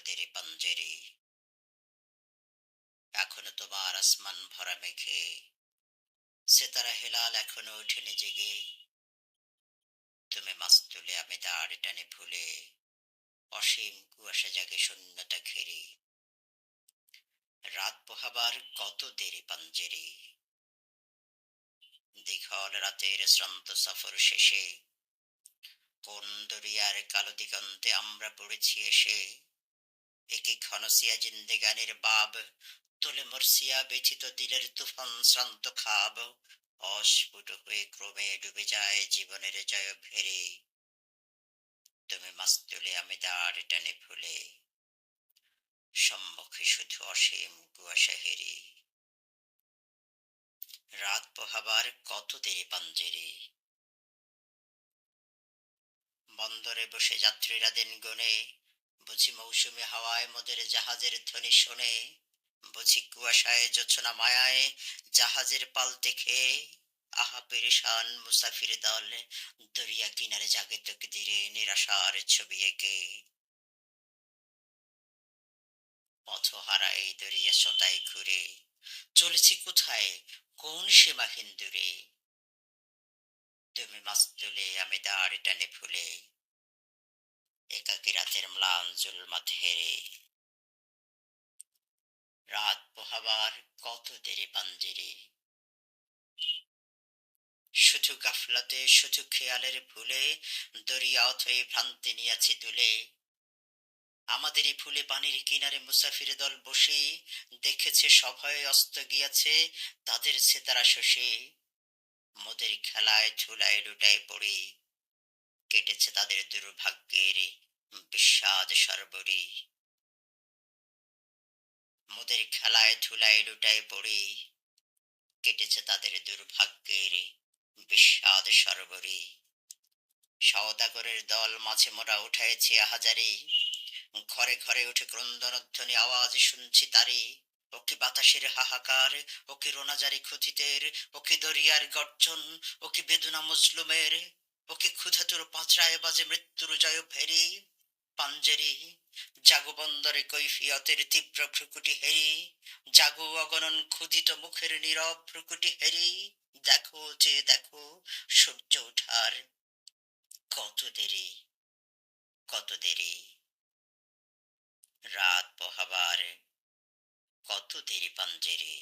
দেরি পাঞ্জেরি। এখনও তোমার আসমান ভরা মেঘে। সেতারা হেলাল এখনও ওঠেনি জেগে। তুমি মাছ তুলে আমি দাঁড় টানে ভুলে অসীম কুয়াশা জাগে শূন্যতা ঘেরি। রাত পোহাবার কত দেরি পাঞ্জেরি। দীঘল রাতের শ্রান্ত সফর শেষে কোন দরিয়ার কালো দিগন্তে আমরা পড়েছি এসে। একে ঘনসিয়া জিন্দেগানের বাব, তোলে মরসিয়া ব্যথিত দিলের তুফান শ্রান্ত খাব। অস্ফুট হয়ে ক্রমে ডুবে যায় জীবনের জয় ভেরে। তুমি মাছ তুলে আমি দাঁড় টানে ভুলে সম্মুখে শুধু অসীম কুয়াশা হেরে। রাত পোহাবার কত দেরি পাঞ্জেরি। বন্দরে বসে যাত্রীরা দিন গনে বুঝি মৌসুমি হাওয়ায় মোদের জাহাজের ধ্বনি শোনে, বুঝি কুয়াশায় জোছনা মায়ায় জাহাজের পাল দেখে, আহা পেরেশান মুসাফির দল, দরিয়া কিনারে জাগে তকদিরে নিরাশার ছবি এঁকে। পথহারা এই দরিয়া সতায় ঘুরে, চলেছি কোথায়? কোন সীমাহীন দূরে? তুমি মাছ তুলে আমি দাঁড় টানে ফুলে একাকি রাতের ম্লান জুলমাত হেরে রাত পোহাবার কত দেরি পাঞ্জেরি শুধু গাফলাতে শুধু খেয়ালের ভুলে দরিয়া অথই ভ্রান্তি নিয়াছি তুলে আমাদেরই ফুলে পানির কিনারে মুসাফির দল বসে দেখেছে সভায় অস্ত গিয়াছে তাদের সেতারা শোষে মোদের খেলায় ধুলায় লুটায় পড়ে কেটেছে তাদের দুর্ভাগ্যের বিষাদ সর্বরি। মোদের খেলায় ধুলায় লুটায় পড়ে কেটেছে তাদের দুর্ভাগ্যের বিষাদ সর্বরি। সওদাগরের দল মাঝে মোরা উঠাইছে হাজারে ঘরে ঘরে উঠে ক্রন্দনধ্বনি আওয়াজ শুনছি তারে। ও কি বাতাসের হাহাকার, ও কি রোনাজারি ক্ষুধিতের, ও কি দরিয়ার গর্জন, ও কি বেদনা মুসলুমের ও কি ক্ষুধাতুর পাঁচরায় বাজে মৃত্যুর জয় ভেরি, পাঞ্জেরি, জাগো বন্দরে কৈফিয়তের তীব্র ভ্রুকুটি হেরি, জাগু অগণন ক্ষুধিত মুখের নীরব ভ্রুকুটি হেরি, দেখো যে দেখো সূর্য ওঠার কত দেরি কত দেরি, রাত পোহাবার কত দেরি পাঞ্জেরি।